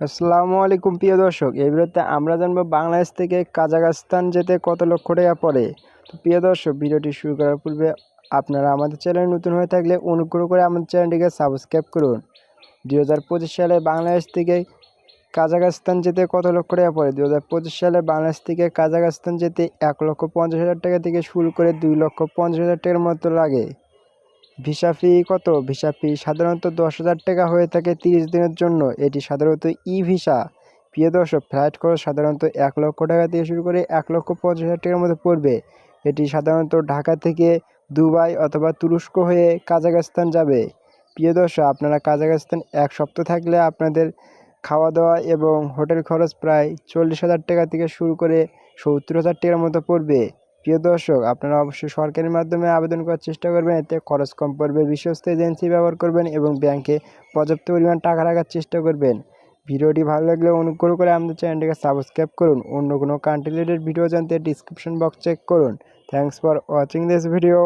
আসসালামু আলাইকুম, প্রিয় দর্শক। এই ভিডিওতে আমরা জানব বাংলাদেশ থেকে কাজাখস্তান যেতে কত লক্ষ টাকা পড়ে। তো প্রিয় দর্শক, ভিডিওটি শুরু করার পূর্বে আপনারা আমাদের চ্যানেল নতুন হয়ে থাকলে অনুগ্রহ করে আমাদের চ্যানেলটিকে সাবস্ক্রাইব করুন। দুই হাজার পঁচিশ সালে বাংলাদেশ থেকে কাজাখস্তান যেতে কত লক্ষ টাকা পড়ে? দুই হাজার পঁচিশ সালে বাংলাদেশ থেকে কাজাখস্তান যেতে এক লক্ষ পঞ্চাশ হাজার টাকা থেকে শুরু করে দুই লক্ষ পঞ্চাশ হাজার টাকার মতো লাগে। ভিসা ফি কত? ভিসা ফি সাধারণত দশ হাজার টাকা হয়ে থাকে তিরিশ দিনের জন্য। এটি সাধারণত ই ভিসা প্রিয় দর্শক, ফ্লাইট খরচ সাধারণত এক লক্ষ টাকা থেকে শুরু করে এক লক্ষ পঞ্চাশ হাজার টাকার মধ্যে পড়বে। এটি সাধারণত ঢাকা থেকে দুবাই অথবা তুরস্ক হয়ে কাজাখস্তান যাবে। প্রিয় দর্শক, আপনারা কাজাখস্তান এক সপ্তাহ থাকলে আপনাদের খাওয়া দাওয়া এবং হোটেল খরচ প্রায় চল্লিশ হাজার টাকা থেকে শুরু করে সত্তর হাজার টাকার মতো পড়বে। প্রিয় দর্শক, আপনারা অবশ্যই সরকারি মাধ্যমে আবেদন করার চেষ্টা করবেন। এতে খরচ কম পড়বে, বিশ্বস্ত এজেন্সি ব্যবহার করবেন এবং ব্যাংকে পর্যাপ্ত পরিমাণ টাকা রাখার চেষ্টা করবেন। ভিডিওটি ভালো লাগলে অনুগ্রহ করে আমাদের চ্যানেলটিকে সাবস্ক্রাইব করুন। অন্য কোনো কান্ট্রি রিলেটেড ভিডিও জানতে ডিসক্রিপশন বক্স চেক করুন। Thanks for watching this video